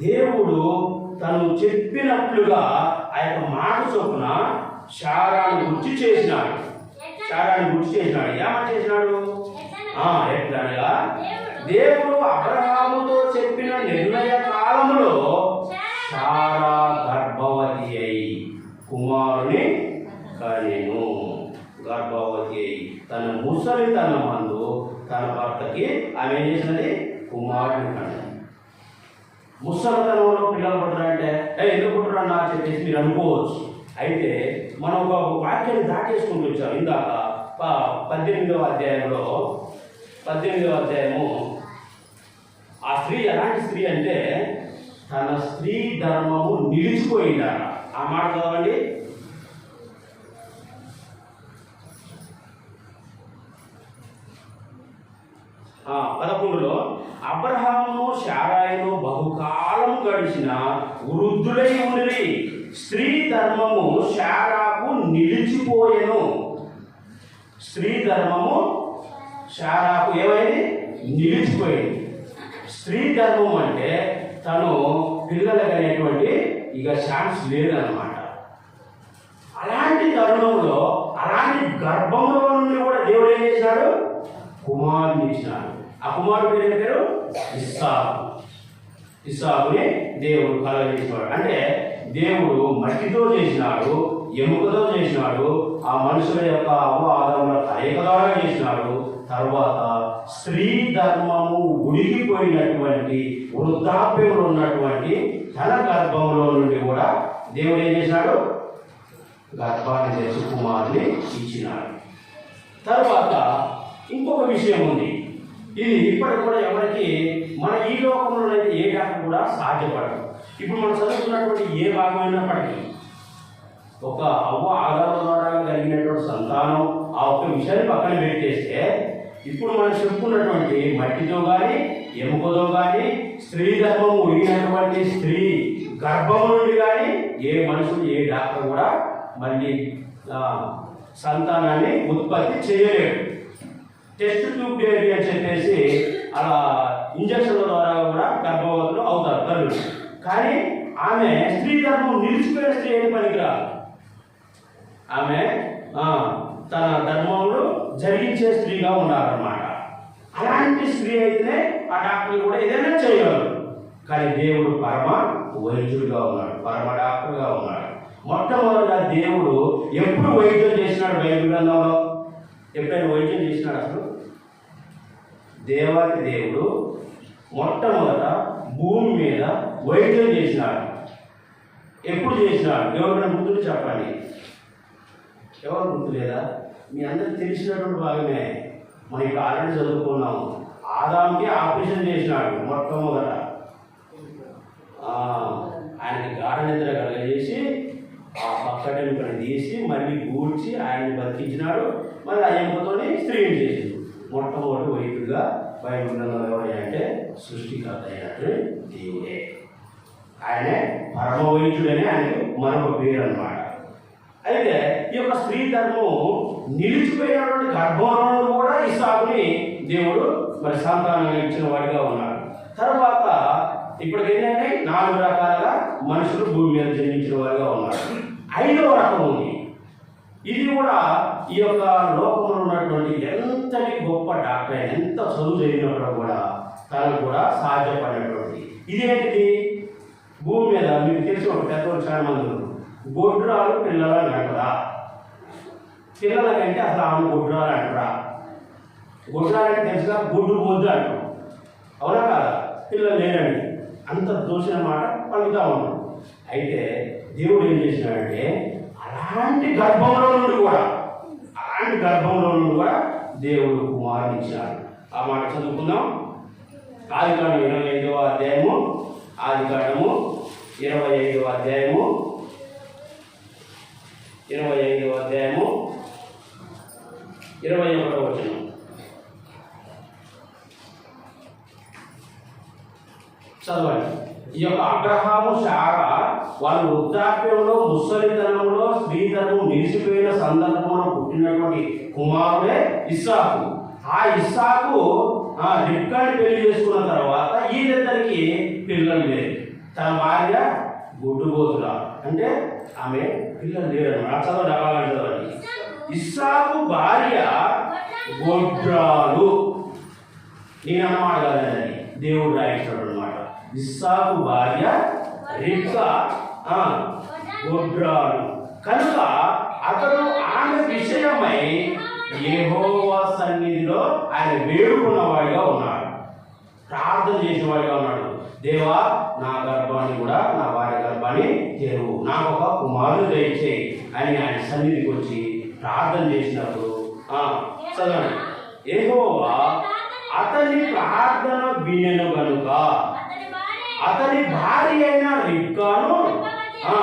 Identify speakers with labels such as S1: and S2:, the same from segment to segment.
S1: దేవుడు తను చెప్పినట్లుగా ఆ యొక్క మాట చొప్పున శారాన్ని గుర్తు చేసినాడు. శారాన్ని గుర్తు చేసినాడు. ఏమని చేసినాడు? ఆ, ఎట్లనగా? దేవుడు అబ్రహాముతో చెప్పిన నిర్ణయ కాలములో శారా గర్భవతి అయి కుమారుని కనెను. గర్భవతి అయి తన ముసలి తన మందు తన భర్తకి ఆమె చేసినది కుమారుని కనెను. ముసలితనంలో పిల్లలు పుట్టరంటే ఏ ఎందుకు పుట్టరా నా చెప్పేసి మీరు అనుకోవచ్చు. అయితే మనం ఒక వాక్యాన్ని దాటేసుకుంటూ వచ్చాం. ఇందాక పద్దెనిమిదవ అధ్యాయంలో పద్దెనిమిదవ అధ్యాయము ఆ స్త్రీ ఎలాంటి స్త్రీ అంటే తన స్త్రీ ధర్మము నిలిచిపోయిందట. ఆ మాట చదవండి. పదకొండులో అబ్రహాము శారాయను బహుకాలం గడిచిన వృద్ధులై ఉండి స్త్రీ ధర్మము శారాకు నిలిచిపోయెను. స్త్రీ ధర్మము శారాకు ఏమైంది? నిలిచిపోయింది. స్త్రీ ధర్మం అంటే తను పిల్లలకనేటువంటి ఇక ఛాన్స్ లేదనమాట అలాంటి తరుణంలో అలాంటి గర్భంలో నుండి కూడా దేవుడు ఏం చేశాడు? కుమారుని ఇచ్చినాడు ఆ కుమారుడు పేరు ఏం పేరు? ఇస్సాకు. ఇస్సాకుని దేవుడు కలగజేసినాడు అంటే దేవుడు మట్టితో చేసినాడు ఎముకతో చేసినాడు ఆ మనుషుల యొక్క అవ్వ కలయికలాగా చేసినాడు. తర్వాత స్త్రీ ధర్మము ఉడిగిపోయినటువంటి వృద్ధాప్యంలో ఉన్నటువంటి తన గర్భంలో నుండి కూడా దేవుడు ఏం చేసినాడు? గర్భాన్ని చేసి కుమారుని ఇచ్చినాడు. తర్వాత ఇంకొక విషయం ఉంది. ఇది ఇప్పటికి కూడా ఎవరికి మన ఈ లోకంలో అయితే ఏ డాక్టర్ కూడా సాధ్యపడదు. ఇప్పుడు మనం చదువుతున్నటువంటి ఏ భాగమైనప్పటికీ ఒక అవ్వ ఆధారం ద్వారా కలిగినటువంటి సంతానం ఆ ఒక్క విషయాన్ని పక్కన పెట్టేస్తే ఇప్పుడు మనం చెప్పుకున్నటువంటి మట్టితో కానీ ఎముకతో కానీ స్త్రీ గర్భం ఉరిగినటువంటి స్త్రీ గర్భం నుండి కానీ ఏ మనుషులు ఏ డాక్టర్ కూడా మళ్ళీ సంతానాన్ని ఉత్పత్తి చేయలేడు. టెస్ట్ ట్యూబ్ బేబీ అని చెప్పేసి అలా ఇంజక్షన్ల ద్వారా కూడా గర్భవతులు అవుతారు తల్లులు. కానీ ఆమె స్త్రీ ధర్మం నిలిచిపోయిన స్త్రీ ఏది పనికిరాదు? ఆమె తన ధర్మంలో జరిగించే స్త్రీగా ఉండాలన్నమాట అలాంటి స్త్రీ అయితేనే ఆ డాక్టర్లు కూడా ఏదైనా చేయగలరు. కానీ దేవుడు పరమ వైద్యుడిగా ఉన్నాడు పరమ డాక్టర్గా ఉన్నాడు. మొట్టమొదటిగా దేవుడు ఎప్పుడు వైద్యం చేసినాడు బైబిల్ ఎప్పుడైనా వైద్యం చేసినాడు అసలు? దేవాది దేవుడు మొట్టమొదట భూమి మీద వైద్యం చేసినాడు. ఎప్పుడు చేసినాడు? ఎవరైనా గుర్తులు చెప్పండి. ఎవరు గుర్తు లేదా? మీ అందరికి తెలిసినటువంటి భాగమే. మనం ఇక్కడ ఆల్రెడీ చదువుకున్నాము. ఆదాంకి ఆపరేషన్ చేసినాడు మొట్టమొదట. ఆయనకి గాఢ నిద్ర కలగజేసి ఆ పక్కటెముకని తీసి మళ్ళీ కూర్చి ఆయన్ని బతికించినాడు. మళ్ళీ ఆ స్త్రీని చేసింది మొట్టమొదటి వైపుగా బైబిల్ గ్రంథంలో ఎవరు అంటే సృష్టికర్త అయినట్టు దేవుడే. ఆయనే పరమ వైద్యుడని ఆయనకు మరొక పేరు అన్నమాట అయితే ఈ యొక్క స్త్రీ ధర్మం నిలిచిపోయినటువంటి గర్భంలో కూడా ఇసాకుని దేవుడు మరి సంతానంగా ఇచ్చిన వాడిగా ఉన్నాడు. తర్వాత ఇప్పటికి ఏంటంటే నాలుగు రకాలుగా మనుషులు భూమి మీద జన్మించిన వారిగా ఉన్నారు. ఐదవ రకం ఉంది. ఇది కూడా ఈ యొక్క లోకంలో ఉన్నటువంటి ఎంతటి గొప్ప డాక్టర్ ఎంత చదువు చదివినప్పుడు కూడా తనకు కూడా సాధ్యపడినటువంటి. ఇదేంటిది? భూమి మీద మీకు తెలిసి ఒక పెద్దవాళ్ళు చాలా మంది ఉన్నారు. గొడ్రాలు పిల్లలని అంటారా? పిల్లలకంటే అసలు ఆమె గొడ్రాలు అంటారా? గొడ్రాలంటే తెలుసుగా? గొడ్డు బొద్దు అంటాం. అవునా కాదా? పిల్లలు లేరండి. అంత దోషిన మాట పలుకుతా ఉన్నాం. అయితే దేవుడు ఏం చేసినాడంటే అలాంటి గర్భంలో నుండి కూడా అలాంటి గర్భంలో నుండి కూడా దేవుడు కుమారుని ఆ మాట చదువుకుందాం. ఆది ఇరవై ఐదవ అధ్యాయము ఆదికాండము ఇరవై ఐదవ అధ్యాయము ఇరవై ఐదవ అధ్యాయము ఇరవై ఒకటవ వచనం. చదవండి. ఈ యొక్క అబ్రహాము శారా వాళ్ళు వృద్ధాప్యంలో ముసలితనంలో స్త్రీధర్మం నిలిచిపోయిన సందర్భంలో పుట్టినటువంటి కుమారుడే ఇస్సాకు. ఆ ఇస్సాకు ఆ పెళ్ళి చేసుకున్న తర్వాత వీళ్ళిద్దరికి పిల్లలు లేరు. తన భార్య గుడ్డుబోతురా అంటే ఆమె పిల్లలు లేరు అనమాట చదవండి అవ్వాలని చదవండి. ఇస్సాకు భార్య గొడ్రాలు నేను అన్నమాట దేవుడు రాయించాడు అనమాట ఇస్సాకు భార్య రిబ్కా ఆ, గొడ్రాలు కనుక అతడు ఆమె విషయమై ఏహోవా సన్నిధిలో ఆయన వేడుకున్నవాడిగా ఉన్నాడు. ప్రార్థన చేసేవాడిగా ఉన్నాడు. దేవా నా గర్భాన్ని కూడా నా భార్య గర్భాన్ని తెరువు. నాకు ఒక కుమారుడు దయచేయి. అని ఆయన సన్నిధికి వచ్చి ప్రార్థన చేసినప్పుడు ఆ, చదవండి. ఏహోవా అతని ప్రార్థన వినను కనుక అతని భార్య అయిన రిబ్కాను ఆ,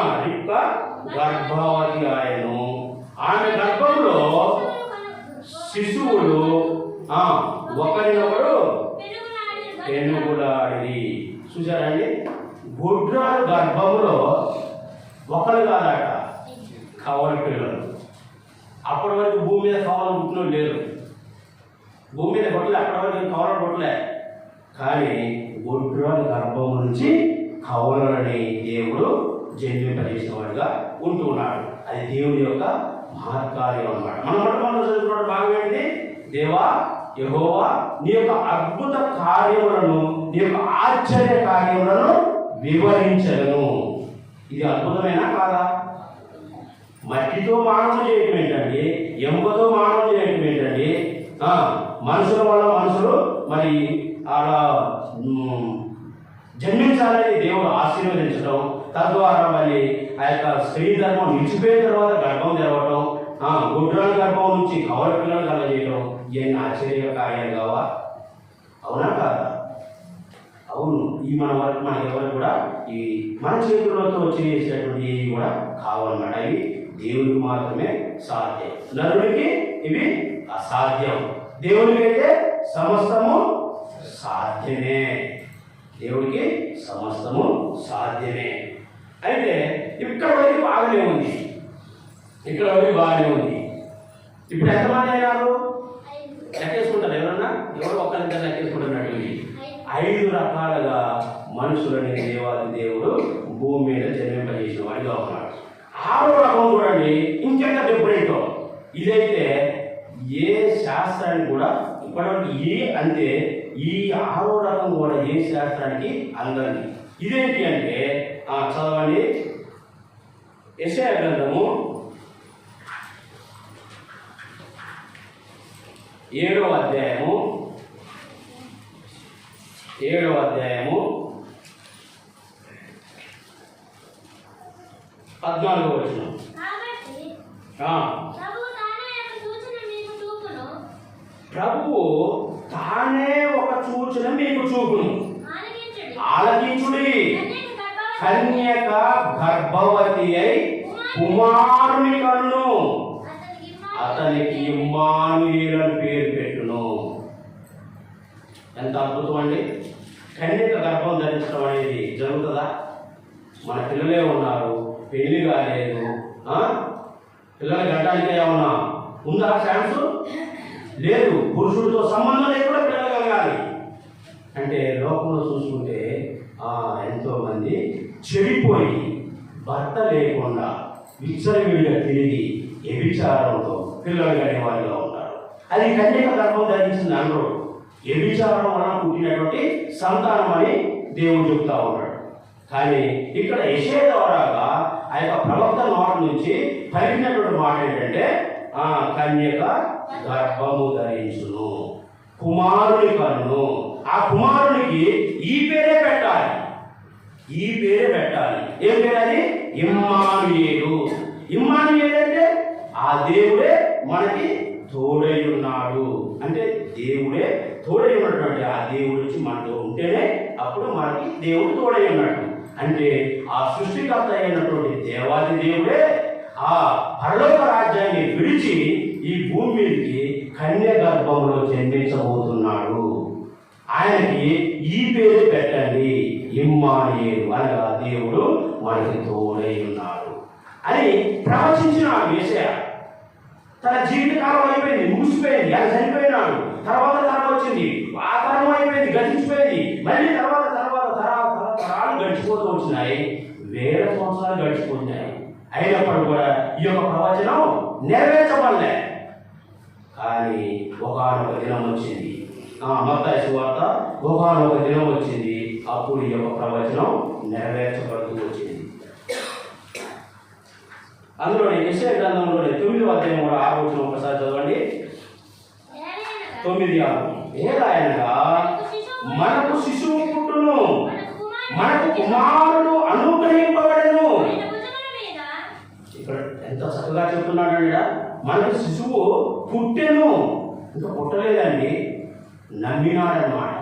S1: గర్భవతి ఆయను ఆమె గర్భంలో శిశువులు ఒకరినొకడు పెనుగులాడి చూసారండి గుడ్రాలు గర్భంలో ఒకరు కాదట కవల పిల్లలు. అప్పటి వరకు భూమి మీద కవలు పుట్టిన లేరు. భూమి మీద కొట్టలే అప్పటి వరకు కవల కొట్టలే. కానీ గుడ్రాలు గర్భం నుంచి కవలని దేవుడు జన్మింపజేసినవాడుగా ఉంటూ ఉన్నాడు. అది దేవుడి యొక్క మహత్కార్యం అన్నమాట. మన మొట్టమొదటి చదువుకున్న భాగం ఏంటి? దేవా యహోవా నీ యొక్క అద్భుత కార్యములను నీ యొక్క ఆశ్చర్య కార్యములను వివరించగను ఇది అద్భుతమేనా కాదా? మట్టితో మానవం చేయటం ఏంటండి? ఎముకతో మానవం చేయటం ఏంటండి? మనుషుల వల్ల మనుషులు మరి ఆడ జన్మించాలని దేవుడు ఆశీర్వదించడం తద్వారా మళ్ళీ ఆ యొక్క స్త్రీ ధర్మం నిలిచిపోయిన తర్వాత గర్భం తెరవటం ఆ, గుడ్రాల గర్భం నుంచి కవల పిల్లలు కలగజేయడం ఇవన్నీ ఆశ్చర్య కార్యాలు కావా అవునా కాదా? అవును ఈ మన వరకు మన ఎవరు కూడా ఈ మన చేతులతో చేసేటువంటి ఇవి కూడా కావాలన్నమాట ఇవి దేవునికి మాత్రమే సాధ్యం. నరుడికి ఇవి అసాధ్యం. దేవునికి అయితే సమస్తము సాధ్యమే. దేవుడికి సమస్తము సాధ్యమే. అయితే ఇక్కడ వరకు బాగానే ఉంది. ఇక్కడ వరకు బాగానే ఉంది. ఇప్పుడు ఎంతమంది అయినారు లెక్కేసుకుంటారు ఎవరన్నా? ఎవరు ఒక్కరిద్దరు లెక్కేసుకుంటున్నట్టు ఐదు రకాలుగా మనుషులని దేవాది దేవుడు భూమి మీద జన్మింపజేసిన వాడిగా ఉన్నాడు. ఆరో రకం చూడండి ఇంకెంత డిఫరెంట్ ఇదైతే ఏ శాస్త్రానికి కూడా ఇప్పటివరకు ఏ అంటే ఈ ఆరో రకం కూడా ఏ శాస్త్రానికి అందని ఇదేంటి అంటే ఆ, చదవండి. యెషయా గ్రంథము ఏడవ అధ్యాయము ఏడవ అధ్యాయము పద్నాలుగో వచ్చిన ప్రభువు తానే ఒక సూచన మీకు చూపును. ఆలకించుడి. కన్యక గర్భవతి. అయి కుమారుని. కన్ను. అతనికి ఇమ్మానుయేలు పేరు పెట్టును. ఎంత అద్భుతం అండి. కన్యక గర్భం ధరించడం అనేది జరుగుతుందా? మన పిల్లలే ఉన్నారు పెళ్ళి కాలేదు? పిల్లలు గడ్డానికి ఏమన్నా ఉందా ఛాన్స్ లేదు పురుషుడితో సంబంధం లేకుండా పిల్లలు కలగాలి. అంటే లోకంలో చూసుకుంటే ఎంతోమంది చెడిపోయి భర్త లేకుండా విచ్చలవిడిగా తిరిగి ఎభిచారంతో పిల్లలు కనే వారిగా ఉంటారు. అది కన్యక గర్భం ధరించింది అందరూ. ఎభిచారం వలన పుట్టినటువంటి సంతానం అని దేవుడు చెప్తా ఉన్నాడు. కానీ ఇక్కడ యశే ద్వారాగా ఆ యొక్క ప్రవక్త నోట నుంచి పలికినటువంటి మాట ఏంటంటే ఆ కన్యక గర్భము ధరించును కుమారుని కన్ను. ఆ కుమారునికి ఈ పేరే పెట్టాలి. ఈ పేరే పెట్టాలి. ఏం పేరు అది ఇమ్మానుయేలు. ఇమ్మానుయేలు అంటే ఆ దేవుడే మనకి తోడై ఉన్నాడు అంటే దేవుడే తోడై ఉన్నటువంటి ఆ దేవుడు వచ్చి మనతో ఉంటేనే అప్పుడు మనకి దేవుడు తోడై ఉన్నాడు అంటే ఆ సృష్టికర్త అయినటువంటి దేవాది దేవుడే ఆ పరలోక రాజ్యాన్ని విడిచి ఈ భూమి మీదకి కన్య గర్భంలో జన్మించబోతున్నాడు. ఆయనకి ఈ పేరు పెట్టండి. ఇమ్మానియేలు అనగా దేవుడు మనకి తోడై ఉన్నాడు. అని ప్రవచించిన ఆ తన జీవితకాలం అయిపోయింది ముగిసిపోయింది ఆయన చనిపోయినాడు. తర్వాత తరం వచ్చింది ఆ తరం అయిపోయింది గతించిపోయింది. మళ్ళీ తర్వాత తర్వాత తర గడిచిపోతూ వచ్చినాయి. వస్తున్నాయి వేల సంవత్సరాలు గడిచిపోతున్నాయి. అయినప్పుడు కూడా ఈ యొక్క ప్రవచనం నెరవేర్చబడలే. కానీ ఒకనొక దినం వచ్చింది. ఆ మత్తాయి సువార్త ఒకనొక దినం వచ్చింది. అప్పుడు ఈ యొక్క ప్రవచనం నెరవేర్చబడుతూ వచ్చింది. అందులోని విషయ గ్రంథంలోని తొమ్మిది అధ్యాయం కూడా ఆరు వచ్చిన ఒకసారి చదవండి. తొమ్మిది ఆరు. ఏలాయనగా మనకు శిశువు పుట్టును. మనకు కుమారుడు అనుగ్రహింపబడను. ఎంత చక్కగా చెప్తున్నాడండి ఈడ. శిశువు పుట్టెను. ఇంకా పుట్టలేదండి. నమ్మినాడనమాట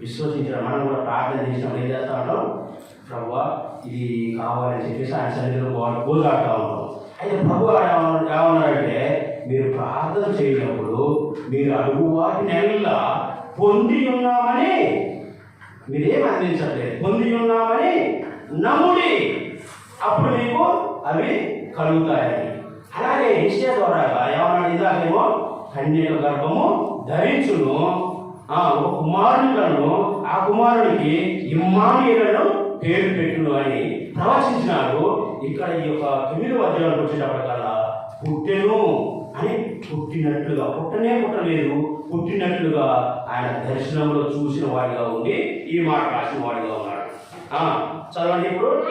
S1: విశ్వసించిన మనం కూడా ప్రార్థన చేసినప్పుడు ఏం చేస్తా ఉంటాం? ప్రభు ఇది కావాలని చెప్పేసి ఆయన సన్నిధిలో వాళ్ళు పోరాడుతూ ఉంటాం అయితే ప్రభు ఏమన్నారంటే మీరు ప్రార్థన చేయనప్పుడు మీరు అడుగు వాటి నెలలా పొంది ఉన్నామని మీరేం అందించట్లేదు. పొంది ఉన్నామని నమ్ముడి. అప్పుడు మీకు అవి కలుగుతాయని అలాగే నిశ్చయ ద్వారా ఎవరైనా ఇదాకేమో కన్యక గర్భము ధరించును. ఆ ఒక కుమారులను ఆ కుమారునికి ఇమ్మానుయేలను పేరు పెట్టును అని ప్రవచించినాడు. ఇక్కడ ఈ యొక్క తొమ్మిది అధ్యాయులకు వచ్చేటప్పటికల్లా పుట్టెను అని పుట్టినట్లుగా పుట్టనే పుట్టలేదు. పుట్టినట్లుగా ఆయన దర్శనంలో చూసిన వాడిగా ఉండి ఈ మాట రాసిన వాడిగా ఉన్నాడు. ఆ, చదవండి ఇప్పుడు.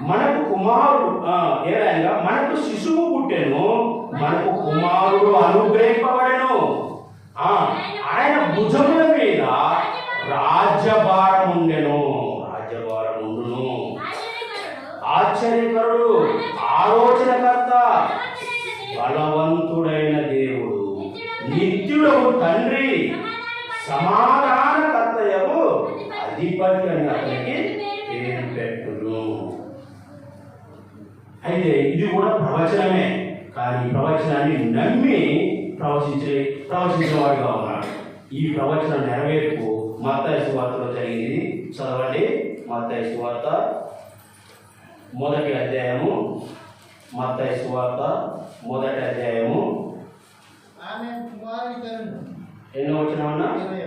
S1: మనకు కుమారుడు ఏదైనా మనకు శిశువు పుట్టెను. మనకు కుమారుడు అనుగ్రహింపబడను. ఆ, ఆయన భుజముల మీద రాజ్యభారం ఉండెను రాజ్యభారం ఉండును ఆశ్చర్యకరుడు ఆలోచనకర్త బలవంతుడైన దేవుడు నిత్యుడవు తండ్రి సమాధానకర్తయవు అధిపతి అని అతనికి పేరు పెట్టును అయితే ఇది కూడా ప్రవచనమే. కానీ ప్రవచనాన్ని నమ్మి ప్రవచించే ప్రవచించిన వాడిగా ఉన్నాడు ఈ ప్రవచనం నెరవేర్పు మత్తాయి సువార్తలో జరిగింది. చదవండి. మత్తాయి సువార్త మొదటి అధ్యాయము. మత్తాయి సువార్త మొదటి అధ్యాయము. ఎన్నో
S2: ఇరవై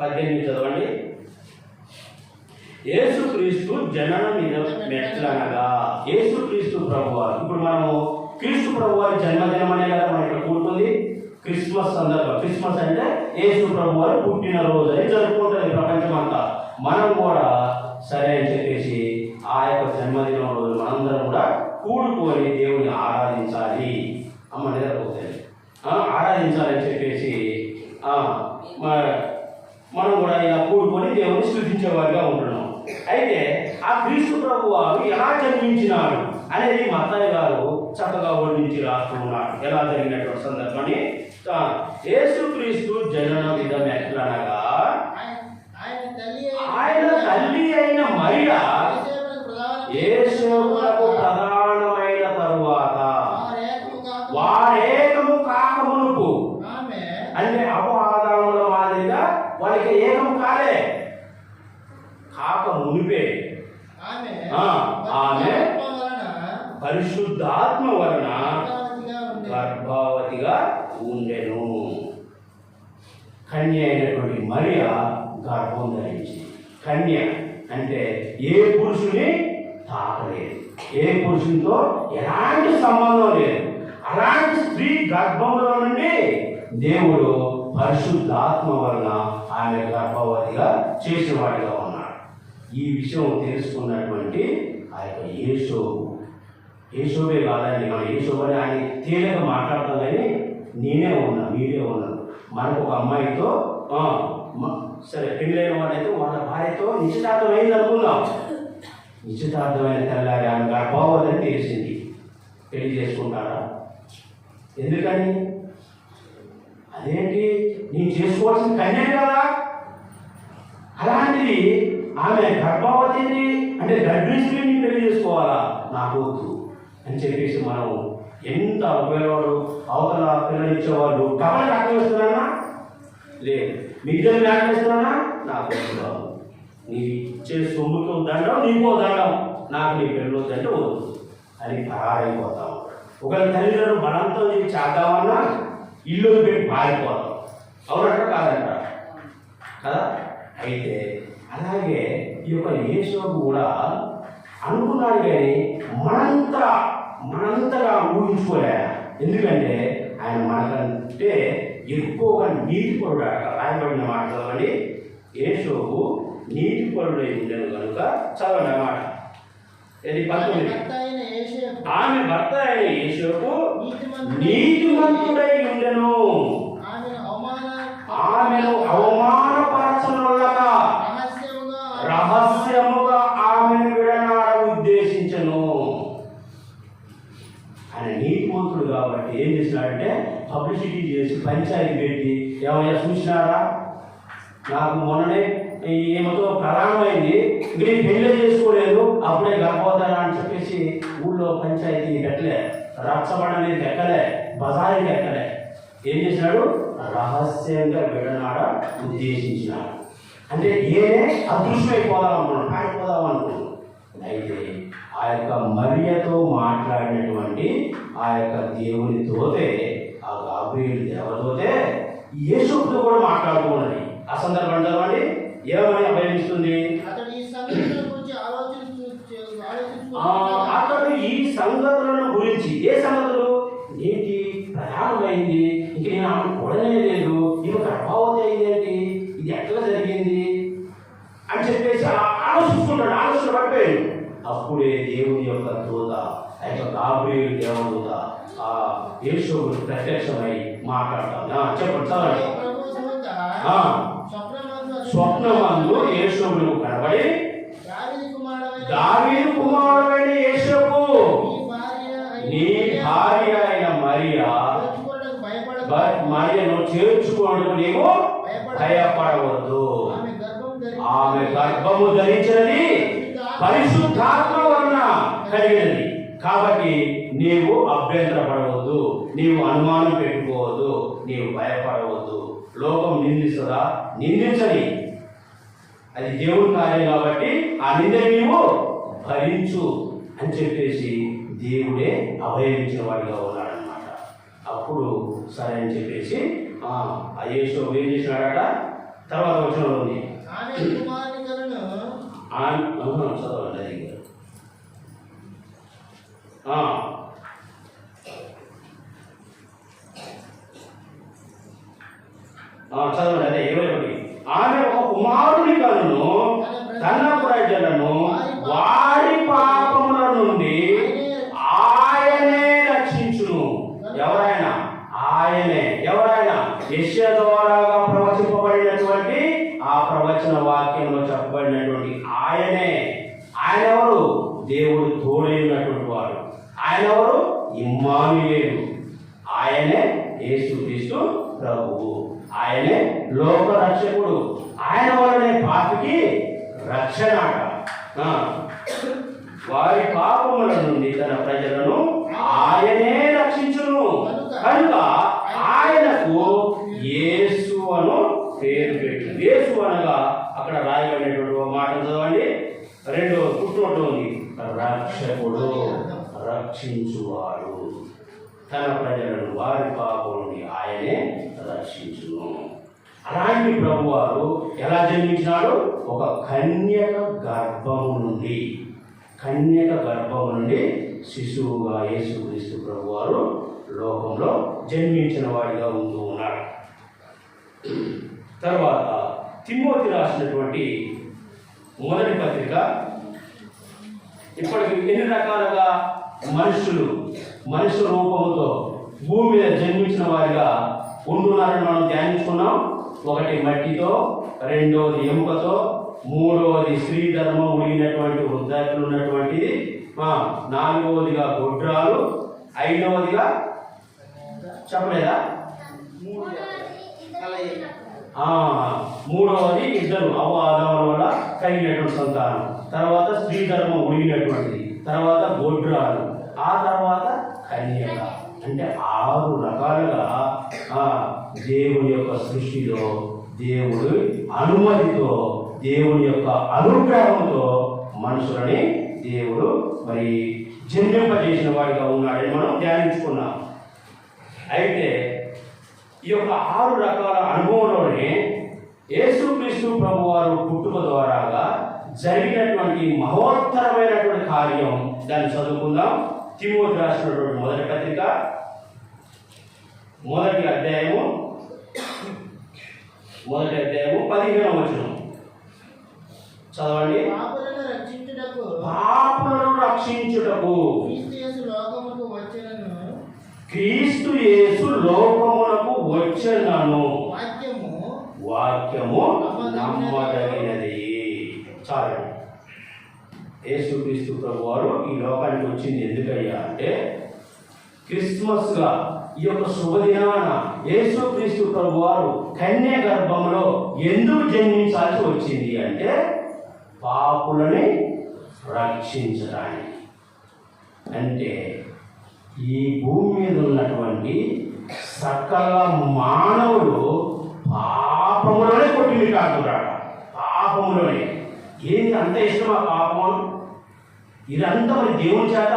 S1: పద్దెనిమిది చదవండి. యేసుక్రీస్తు జనన మీద మెట్లనగా. యేసుక్రీస్తు ప్రభువారు. ఇప్పుడు మనము క్రీస్తు ప్రభువారి జన్మదినం అనే కదా మన ఇక్కడ కూడుకుంది. క్రిస్మస్ సందర్భం. క్రిస్మస్ అంటే యేసు ప్రభువారు పుట్టినరోజు అని జరుపుకుంటుంది ప్రపంచం అంతా మనం కూడా సరే అని చెప్పేసి ఆ యొక్క జన్మదినం రోజు మనందరం కూడా కూడుకొని దేవుని ఆరాధించాలి. అమ్మ నిద్రపోతుంది ఆరాధించాలని చెప్పేసి మనం కూడా ఇలా కూడుకొని దేవుని స్థుతించేవారుగా ఉంటున్నాం. అయితే ఆ క్రీస్తు ప్రభు వారు ఎలా జన్మించినాడు అనేది మత్తయ్య గారు చక్కగా వర్ణించి రాస్తూ ఉన్నాడు. ఎలా జరిగినటువంటి సందర్భాన్ని యేసుక్రీస్తు జనన విధం ఎట్లనగా ఆయన తల్లి అయిన మరియ యేసువులకు ప్రధానమైన తరువాత వారేకము కాకమునుకు
S2: ఆమె
S1: అంటే అపవాదముల మాదిరిగా వాళ్ళకి ఏకం కాలే కాక మునిపే
S2: ఆమె
S1: ఆ, ఆమె
S2: గర్భం వలన
S1: పరిశుద్ధాత్మ వలన
S2: గర్భవతిగా ఉంది.
S1: గర్భవతిగా ఉండెను కన్య అయినటువంటి మరియ గర్భం ధరించి. కన్య అంటే ఏ పురుషుని తాకలేదు. ఏ పురుషునితో ఎలాంటి సంబంధం లేదు. అలాంటి స్త్రీ గర్భంలో నుండి దేవుడు పరిశుద్ధాత్మ వలన ఆమె గర్భవతిగా చేసేవాడిగా ఉన్నాడు. ఈ విషయం తెలుసుకున్నటువంటి ఆ యొక్క యేసోబు యేసోబే కాదండి మనం యేసోబని ఆయన తేలిక మాట్లాడతాం కానీ నేనే ఉన్నా మీరే ఉన్నాను మనకు ఒక అమ్మాయితో సరే పెళ్ళైన వాడైతే వాళ్ళ భార్యతో నిశ్చితార్థం అయింది అనుకుందాం. నిశ్చితార్థమైన తెల్లారి ఆమె గర్భావతి తెలిసింది. పెళ్ళి చేసుకుంటారా ఎందుకని? అదేంటి? నేను చేసుకోవాల్సిన కన్యా కదా? అలాంటిది ఆమె గర్భవతిని అంటే గర్భిణిని పెళ్ళి చేసుకోవాలా? నాకు వద్దు అని చెప్పేసి మనం ఎంత ఉపయోగపడు అవతల పిల్లనిచ్చేవాళ్ళు కబడి ఆకలిస్తున్నానా లేదు. మీ ఇద్దరు ఆకలిస్తున్నానా నాకు వద్దు బాబు. నీ ఇచ్చే సొమ్ముతో దండం నీకో దండం. నాకు నీ పిల్లలు దండం వద్దు. అని పరారైపోతాం ఒకరి తల్లిదండ్రులు బలంతో నీకు చేద్దామన్నా ఇల్లు పెట్టి పారిపోతాం అవునట కాదంట. కదా? అయితే అలాగే ఈ యొక్క యేసోపు కూడా అనుకున్నాడు కానీ మనంతగా మనంతగా ఊహించుకోలే. ఎందుకంటే ఆయన మనకంటే ఎక్కువగా నీతి పరుడాక రాయబడిన మాట చదవండి. నీతి పరుడై ఉండను కనుక చదవండి అన్నమాట ఇది పంతొమ్మిది ఆమె భర్త అయిన
S2: నీతిమంతుడై
S1: నీతిమంతుడై ఉండెను.
S2: ఆమెను అవమాన
S1: ఆమెను అవమానపరచనులగా
S2: రహస్యముగా
S1: రహస్యముగా ఆమెను విడనాడ ఉద్దేశించను ఆయన నీతిమంతుడు కాబట్టి ఏం చేసినాడంటే పబ్లిసిటీ చేసి పంచాయతీ పెట్టి ఏమయ్యా చూసినారా? నాకు మొన్ననే ఏమతో ఈమెతో ప్రారంభమైంది మీరు పెళ్ళి చేసుకోలేదు అప్పుడే గర్భవతారా అని చెప్పేసి ఊళ్ళో పంచాయతీ పెట్టలే రచ్చబడని ఎక్కలే బజారీకి ఎక్కలే ఏం చేసినాడు? రహస్యంగా విడనాడ ఉద్దేశించినాడు. అంటే ఏ అదృశ్యమైపోదాం అనుకున్నాడు పాడిపోదాం అనుకున్నాడు. అయితే ఆ యొక్క మరియతో మాట్లాడినటువంటి ఆ యొక్క దేవుని తోతే ఆ గాబ్రియల్ దేవతోతే యేసుతో కూడా ఉన్నది. ఆ సందర్భం చదవండి ఏమని అభయమిస్తుంది?
S2: అతడు ఈ సంగతుల గురించి
S1: ఏ సంగతులు? ఏంటి ప్రయాణమైంది ఇంక నేను ఆమె కూడనే లేదు. ఇవి గర్భావతి అయిందేంటి? ఇది ఎట్లా జరిగింది? అని చెప్పేసి ఆ- ఆలోచిస్తుంటాడు. ఆలోచన పడిపోయాడు. అప్పుడే దేవుని యొక్క దూత ఆ యొక్క గాబ్రియల్ దేవదూత ఆ యేషోవుడు ప్రత్యక్షమై మాట్లాడతాను ఆ, చెప్పండి చదవండి.
S2: స్వప్నమందు
S1: స్వప్నమందు యేషోవుడు కనబడి
S2: దావీదు కుమారుడైన నీ భార్య అయిన
S1: మరియా మరియను చేర్చుకోవడం నీవు భయపడవద్దు.
S2: ఆమె
S1: గర్భము ధరించినది పరిశుద్ధాత్మ వలన కలిగినది. కాబట్టి నీవు అభ్యంతరపడవద్దు. నీవు అనుమానం పెట్టుకోవద్దు. నీవు భయపడవద్దు. లోకం నిందిస్తుందా? నిందించని. అది దేవుని కార్యం కాబట్టి ఆ నింద నీవు భరించు అని చెప్పేసి దేవుడే అభయించిన వాడిగా ఉన్నాడనమాట అప్పుడు సరే అని చెప్పేసి ఆ యేసు ఏం చేసినాడట? తర్వాత వచ్చిన ఉంది. ఆన్ ఆహా, చదవండి చదవండి అదే ఒకటి ఆమె ఒక కుమారుని కలను తన ప్రజలను వారి పాపముల నుండి ఆయనే రక్షించును ఎవరైనా ఆయనే ఎవరైనా యశ్య ద్వారాగా ప్రవచింపబడినటువంటి ఆ ప్రవచన వాక్యంలో చెప్పబడినటువంటి ఆయనే ఆయన ఎవరు దేవుడు తోడైనటువంటి వాడు ఆయన ఎవరు ఇమ్మానుయేలు ఆయనే యేసుక్రీస్తు ప్రభువు ఆయనే లోక రక్షకుడు ఆయన వలనే పాపికి రక్షణ అట. ఆ. వారి పాపముల నుండి తన ప్రజలను ఆయనే రక్షించును కనుక ఆయనకు యేసు అను పేరు పెట్టు యేసు అనగా అక్కడ రాయబడినటువంటి ఒక మాట చదవండి రెండు పుట్టినట్టు ఉంది రక్షకుడు రక్షించువాడు తన ప్రజలను వారి పాపం నుండి ఆయనే రక్షించును అలాంటి ప్రభువారు ఎలా జన్మించినాడు? ఒక కన్యక గర్భము నుండి. కన్యక గర్భము నుండి శిశువుగా యేసుక్రీస్తు ప్రభువారు లోకంలో జన్మించిన వాడిగా ఉంటూ ఉన్నాడు. తర్వాత తిమ్మోతి రాసినటువంటి మొదటి పత్రిక. ఇప్పటికి ఎన్ని రకాలుగా మనుషులు మనుషు రూపంతో భూమి మీద జన్మించిన వారిగా ఉండున్నారని మనం ధ్యానించుకున్నాం. ఒకటి మట్టితో రెండవది ఎముకతో మూడవది స్త్రీ ధర్మం ఉడిగినటువంటి వృద్ధాతులు ఉన్నటువంటిది. నాలుగవదిగా గొడ్రాలు ఐదవదిగా చెప్పలేదా? మూడవది ఇద్దరు అవ్వ వల్ల కలిగినటువంటి సంతానం. తర్వాత స్త్రీ ధర్మం ఉడిగినటువంటిది. తర్వాత గొడ్రాలు. ఆ తర్వాత కన్యక. అంటే ఆరు రకాలుగా ఆ దేవుని యొక్క సృష్టిలో దేవుడు అనుమతితో దేవుని యొక్క అనుగ్రహంతో మనుషులని దేవుడు మరి జన్మింపజేసిన వాడిగా ఉన్నాడని మనం ధ్యానించుకున్నాం. అయితే ఈ యొక్క ఆరు రకాల అనుభవంలోనే యేసుక్రీస్తు ప్రభు వారు పుట్టుక ద్వారాగా జరిగినటువంటి మహోత్తరమైనటువంటి కార్యం దాన్ని చదువుకుందాం. తిమోతి రాసినటువంటి మొదటి పత్రిక మొదటి అధ్యాయము మొదటి అధ్యాయము పదిహేను వచనం. చదవండి.
S2: పాపులను రక్షించుటకు. క్రీస్తు యేసు
S1: లోకమునకు వచ్చనను.
S2: వాక్యము
S1: వాక్యము నమ్మదగినది. చాలు యేసుక్రీస్తు ప్రభు వారు ఈ లోకానికి వచ్చింది ఎందుకయ్యా అంటే క్రిస్మస్గా ఈ యొక్క శుభదినాన యేసుక్రీస్తు ప్రభు వారు కన్య గర్భంలో ఎందుకు జన్మించాల్సి వచ్చింది అంటే పాపులని రక్షించడానికి. అంటే ఈ భూమి మీద ఉన్నటువంటి సకల మానవుడు పాపములోనే కొట్టింది కాకురాట పాపములోనే. ఏంది అంత ఇష్టమా పాపం? ఇదంతా మరి దేవుని చేత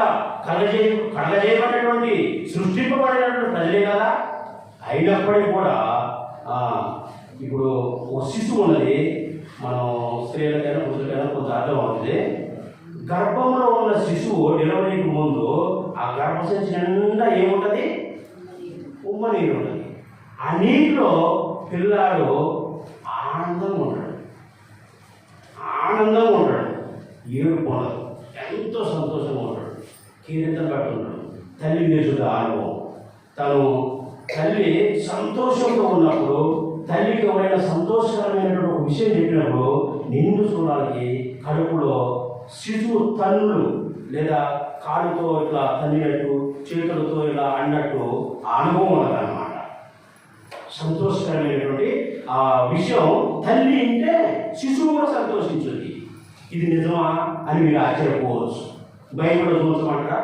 S1: కలజే కలజేయబడినటువంటి సృష్టింపబడినటువంటి ప్రజలే కదా? అయినప్పటికీ కూడా ఇప్పుడు ఒక శిశువు ఉన్నది. మనం స్త్రీలకైనా పురుషులకైనా కొంత అర్థం అవుతుంది. గర్భంలో ఉన్న శిశువు డెలివరీకి ముందు ఆ గర్భసంచి నిండా ఏముంటుంది? ఉమ్మ నీరు ఉంటుంది. ఆ నీటిలో పిల్లాడు ఆనందంగా ఉంటాడు. ఆనందంగా ఉంటాడు. ఏడుపు ఉండదు ఎంతో సంతోషంగా ఉంటాడు. కీర్తన కట్టున్నాడు తల్లి నేర్చుడు అనుభవం తను తల్లి సంతోషంతో ఉన్నప్పుడు తల్లికి ఎవరైనా సంతోషకరమైనటువంటి ఒక విషయం చెప్పినప్పుడు నిండు చూడాలకి కడుపులో శిశువు తన్నులు లేదా కాలుతో ఇట్లా తన్నినట్టు చేతులతో ఇలా అన్నట్టు అనుభవం ఉన్నదన్నమాట. సంతోషకరమైనటువంటి ఆ విషయం తల్లి అంటే శిశువు కూడా సంతోషించుంది ఇది నిజమా అని మీరు ఆశ్చర్యపోవచ్చు. బైబిల్ చూసమంటారా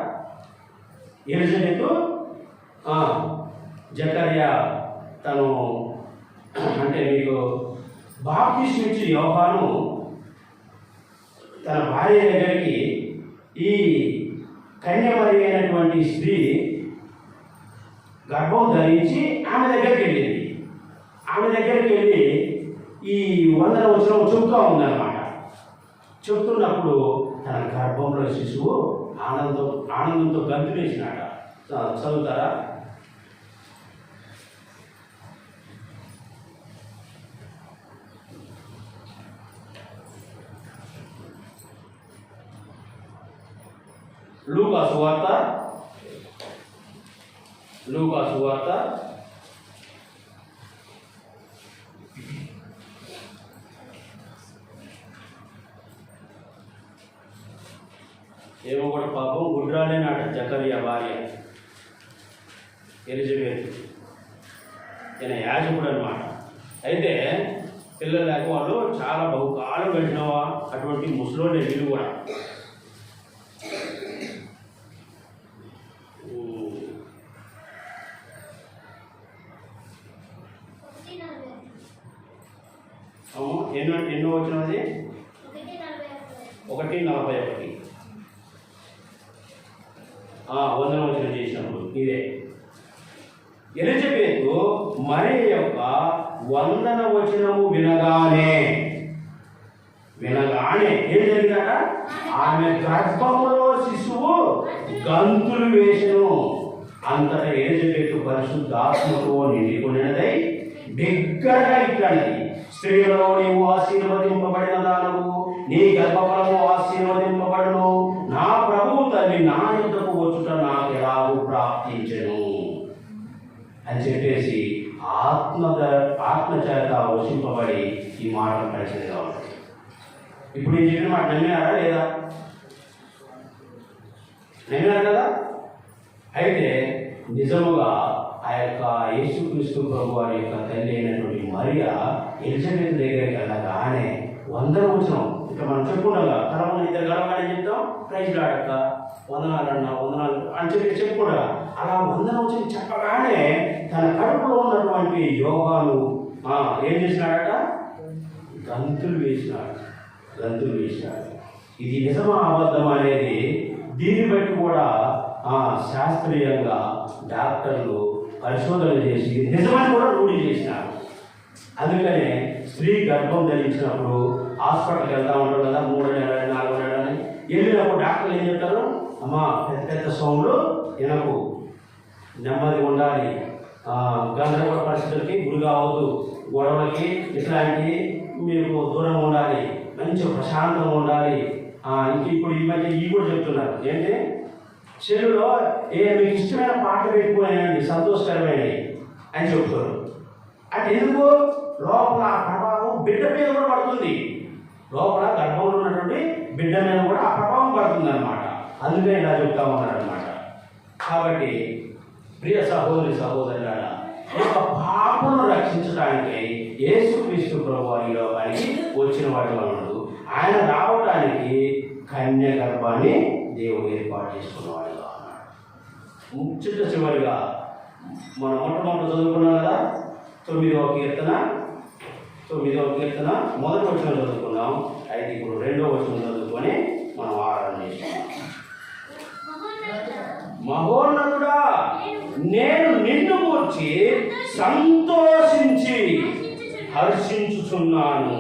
S1: ఎలిజబెత్ జకర్య తను అంటే మీకు బాప్టిస్ట్ నుంచి యోహాను తన భార్య దగ్గరికి ఈ కన్యమరి అయినటువంటి స్త్రీ గర్భం ధరించి ఆమె దగ్గరికి వెళ్ళింది. ఆమె దగ్గరికి వెళ్ళి ఈ వందన వచ్చిన చుక్క ఉందన్నమాట. చెప్తున్నప్పుడు తన గర్భంలో శిశువు ఆనందం ఆనందంతో గంతులేసినాట చ- చదువుతారా లూకా సువార్త లూకా సువార్త ఏమో కూడా పాపం గుడ్రాలే నాట జకరియా భార్య ఎలిజబెత్ ఈయన యాజకుడు అనమాట అయితే పిల్లలు లేక వాళ్ళు చాలా బహుకాలం గడిచినవా? అటువంటి ముసలోనే వీళ్ళు కూడా ఉమ్, అవును ఎన్నో ఎన్నో వచ్చినది ఒకటి నలభై ఒకటి ఆ, వందన వచనం చేసినప్పుడు ఇదే ఎలిజబెత్ మరి యొక్క వందన వచనము వినగానే వినగానే ఏం జరిగిందట ఆమె గర్భములో శిశువు గంతులు వేసెను అంతటా ఎలిజబెత్ పరిశుద్ధాత్మతో నిండుకున్నదై బిగ్గరగా ఇట్లన్నది స్త్రీలలో నీవు ఆశీర్వదింపబడిన దానవు. నీ గర్భఫలము ఆశీర్వదింపబడును. నా ప్రభు తల్లి నా యుద్ధకు వచ్చుట నాకు ఎలాగూ ప్రాప్తించను. అని చెప్పేసి ఆత్మ ఆత్మచేత వసింపబడి ఈ మాట పరిచయంగా ఉంటుంది ఇప్పుడు నేను చెప్పిన మాట నమ్మినారా లేదా? నమ్మినారు కదా? అయితే నిజముగా యొక్క యేసుక్రీస్తు ప్రభు వారి యొక్క తల్లి అయినటువంటి మరియ ఎలిజబెత్ దగ్గరికి వెళ్ళగానే వందన వచ్చినాం ఇక మనం చెప్పుకుంటాగా కలవని ఇద్దరు కలవగానే చెప్తాం? ప్రైజ్ ఆడక్క వందనాలు అన్న వందనాలు అని చెప్పి చెప్పుకుంటా అలా వందన వచ్చి చెప్పగానే తన కడుపులో ఉన్నటువంటి యోగాలు ఏం చేసినాడట? గంతులు వేసినాడు గంతులు వేసినాడు. ఇది నిజమా అబద్ధం అనేది దీన్ని బట్టి కూడా ఆ, శాస్త్రీయంగా డాక్టర్లు పరిశోధన చేసి నిజమని కూడా రూఢి చేసినారు. అందుకనే స్త్రీ గర్భం ధరించినప్పుడు హాస్పిటల్కి వెళ్తా ఉంటారు కదా మూడు నెలలు నాలుగు నెలలని వెళ్ళినప్పుడు డాక్టర్లు ఏం చెప్తారు? అమ్మా పెద్ద పెద్ద సౌండ్లు వినకు. నెమ్మది ఉండాలి. గందరగోళ పరిస్థితులకి గురి కావద్దు గొడవలకి ఇట్లాంటి మీకు దూరంగా ఉండాలి. మంచి ప్రశాంతంగా ఉండాలి. ఇంక ఇప్పుడు ఈ మధ్య ఈ కూడా చెప్తున్నారు. ఏంటి? చెరువులో ఏ మీకు ఇష్టమైన పాటలు పెట్టుకునేయండి సంతోషకరమైనవి అని చెప్తారు. అంటే ఎందుకు? లోపల ఆ ప్రభావం బిడ్డ మీద కూడా పడుతుంది. లోపల గర్భంలో ఉన్నటువంటి బిడ్డ మీద కూడా ఆ ప్రభావం పడుతుంది అనమాట అందుకే ఇలా చెప్తా ఉన్నారు అనమాట కాబట్టి ప్రియ సహోదరి సహోదరులారా ఒక యొక్క పాపను రక్షించడానికి యేసుక్రీస్తు ప్రభు ఈ లోకానికి వచ్చిన వాటి ఆయన రావడానికి కన్య గర్భాన్ని దేవుడు ఏర్పాటు చేసుకున్నవాడుగా అన్నాడు చిట్ట చివరిగా మన మొట్టమొదటి చదువుకున్నాం కదా? తొమ్మిదవ కీర్తన తొమ్మిదవ కీర్తన మొదటి వచ్చిన చదువుకున్నాం. అయితే ఇప్పుడు రెండవ వచ్చిన చదువుకొని మనం ఆరాధన చేస్తున్నాం మహోన్నతుడా నేను నిన్ను కూర్చి సంతోషించి హర్షించుచున్నాను.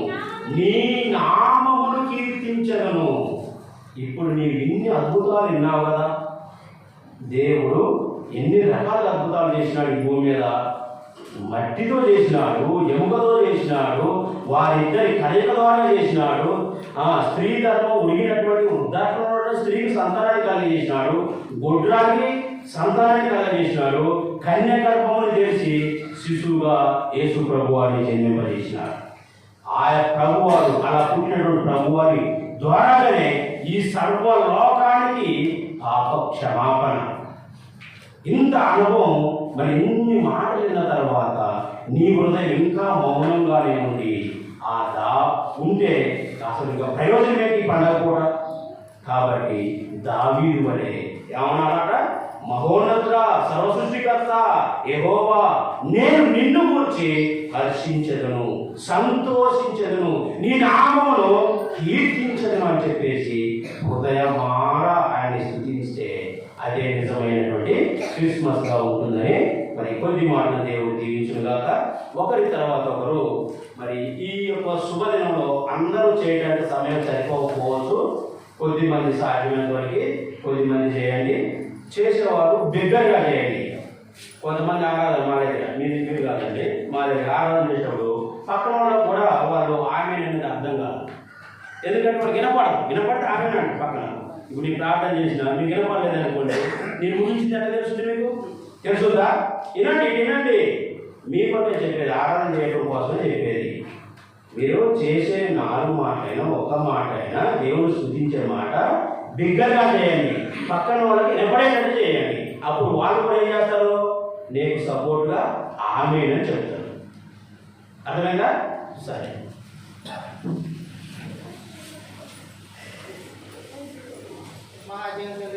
S1: నీ నామమును కీర్తించగను ఇప్పుడు నీవు ఇన్ని అద్భుతాలు విన్నావు కదా? దేవుడు ఎన్ని రకాల అద్భుతాలు చేసినాడు ఈ భూమి మీద? మట్టితో చేసినాడు ఎముకతో చేసినాడు వారిద్దరి కలయిక ద్వారా చేసినాడు ఆ స్త్రీ ధర్మం ఉడిగినటువంటి వృద్ధాశ్రమంలో స్త్రీకి సంతానాన్ని కలిగజేసినాడు గొడ్రానికి సంతానాన్ని కలిగజేసినాడు కన్య గర్భమును చేసి శిశువుగా యేసు ప్రభు వారిని జన్మింపజేసినాడు. ఆయా ప్రభువారు అలా పుట్టినటువంటి ప్రభువారి ద్వారానే ఈ సర్వలోకానికి పాప క్షమాపణ ఇంత అనుభవం మరి ఇన్ని మాటలు విన్న తర్వాత నీ హృదయం ఇంకా మౌనంగానే ఉంది ఆ దా ఉంటే అసలు ఇంకా ప్రయోజనమే ఈ పండగ కూడా? కాబట్టి దావీదు వలె ఏమన్నారట మహోన్నతుడా సర్వసృష్టికర్త ఎహోవా నేను నిన్ను గురించి హర్షించదను సంతోషించదను నీ నామమును కీర్తించదను అని చెప్పేసి హృదయమార ఆయన స్థుతిస్తే అదే నిజమైనటువంటి క్రిస్మస్గా ఉంటుందని మరి కొద్ది మాటలు దేవుడు దీవించిన గాక. ఒకరి తర్వాత ఒకరు మరి ఈ యొక్క శుభదినంలో అందరూ చేయడానికి సమయం సరిపోకపోవచ్చు. కొద్ది మంది సాధ్యమైన వారికి కొద్ది మంది చేయండి. చేసేవారు బిగ్గరగా చేయండి. కొంతమంది ఆరాధన మా దగ్గర మీ దగ్గర కాదండి మా దగ్గర ఆరాధన చేసేటప్పుడు పక్కన వాళ్ళకు కూడా వాళ్ళు ఆమె అనేది అర్థం కాదు. ఎందుకంటే వాడు వినపడదు. వినపడితే ఆమె పక్కన. ఇప్పుడు నీ ప్రార్థన చేసిన మీకు వినపడలేదు అనుకోండి నేను ముగించింది ఎట్లా తెలుస్తుంది మీకు? తెలుసుందా? వినండి వినండి. మీ పట్ల చెప్పేది ఆరాధన చేయడం కోసమే చెప్పేది. మీరు చేసే నాలుగు మాట అయినా ఒక మాట అయినా దేవుడు స్థుతించే మాట బిగ్గరగా చేయండి. పక్కన వాళ్ళకి వినపడేటట్టు చేయండి. అప్పుడు వాళ్ళు కూడా ఏం చేస్తారు? నీకు సపోర్ట్గా ఆమెనని చెప్తారు. అర్థమైందా? సరే.
S2: మా అజంతా